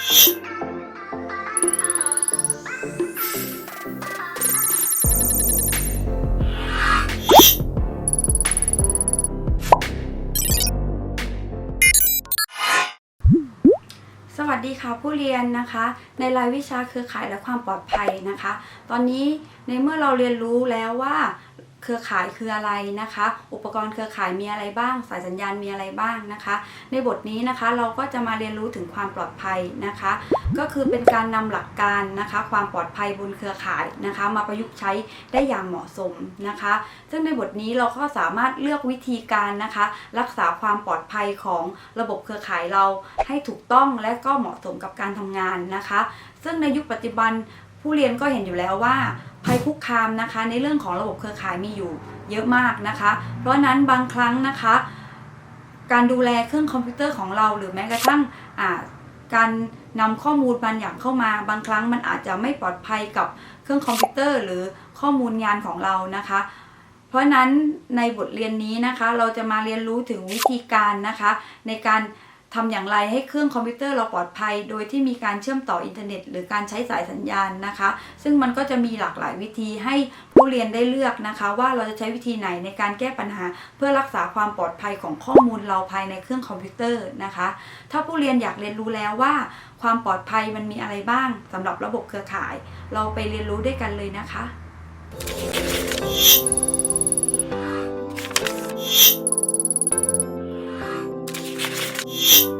สวัสดีค่ะผู้เรียนนะคะ ในรายวิชาเครือข่ายและความปลอดภัยนะคะ ตอนนี้ในเมื่อเราเรียนรู้แล้วว่า เครือข่ายคืออะไรนะคะ อุปกรณ์เครือข่ายมีอะไรบ้าง สายสัญญาณมีอะไรบ้างนะคะ ในบทนี้นะคะเราก็จะมาเรียนรู้ถึงความปลอดภัยนะคะ ก็คือเป็นการนำหลักการนะคะ ความปลอดภัยบนเครือข่ายนะคะ มาประยุกต์ใช้ได้อย่างเหมาะสมนะคะ ซึ่งในบทนี้เราก็สามารถเลือกวิธีการนะคะ รักษาความปลอดภัยของระบบเครือข่ายเราให้ถูกต้องและก็เหมาะสมกับการทำงานนะคะ ซึ่งในยุคปัจจุบันผู้เรียนก็เห็นอยู่แล้วว่า ภัยคุกคามนะคะ ในเรื่องของระบบเครือข่ายมีอยู่เยอะมากนะคะ เพราะนั้นบางครั้งนะคะ การดูแลเครื่องคอมพิวเตอร์ของเราหรือแม้กระทั่งการนำข้อมูลบางอย่างเข้ามา บางครั้งมันอาจจะไม่ปลอดภัยกับเครื่องคอมพิวเตอร์ หรือข้อมูลงานของเรานะคะ เพราะฉะนั้นในบทเรียนนี้นะคะ เราจะมาเรียนรู้ถึงวิธีการนะคะ ในการ ทำอย่างไรให้เครื่องคอมพิวเตอร์เราปลอดภัย โดยที่มีการเชื่อมต่ออินเทอร์เน็ต หรือการใช้สายสัญญาณนะคะ ซึ่งมันก็จะมีหลากหลายวิธีให้ผู้เรียนได้เลือกนะคะ ว่าเราจะใช้วิธีไหนในการแก้ปัญหา เพื่อรักษาความปลอดภัยของข้อมูลเราภายในเครื่องคอมพิวเตอร์นะคะ ถ้าผู้เรียนอยากเรียนรู้แล้วว่า ความปลอดภัยมันมีอะไรบ้างสำหรับระบบเครือข่าย เราไปเรียนรู้ด้วยกันเลยนะคะ you.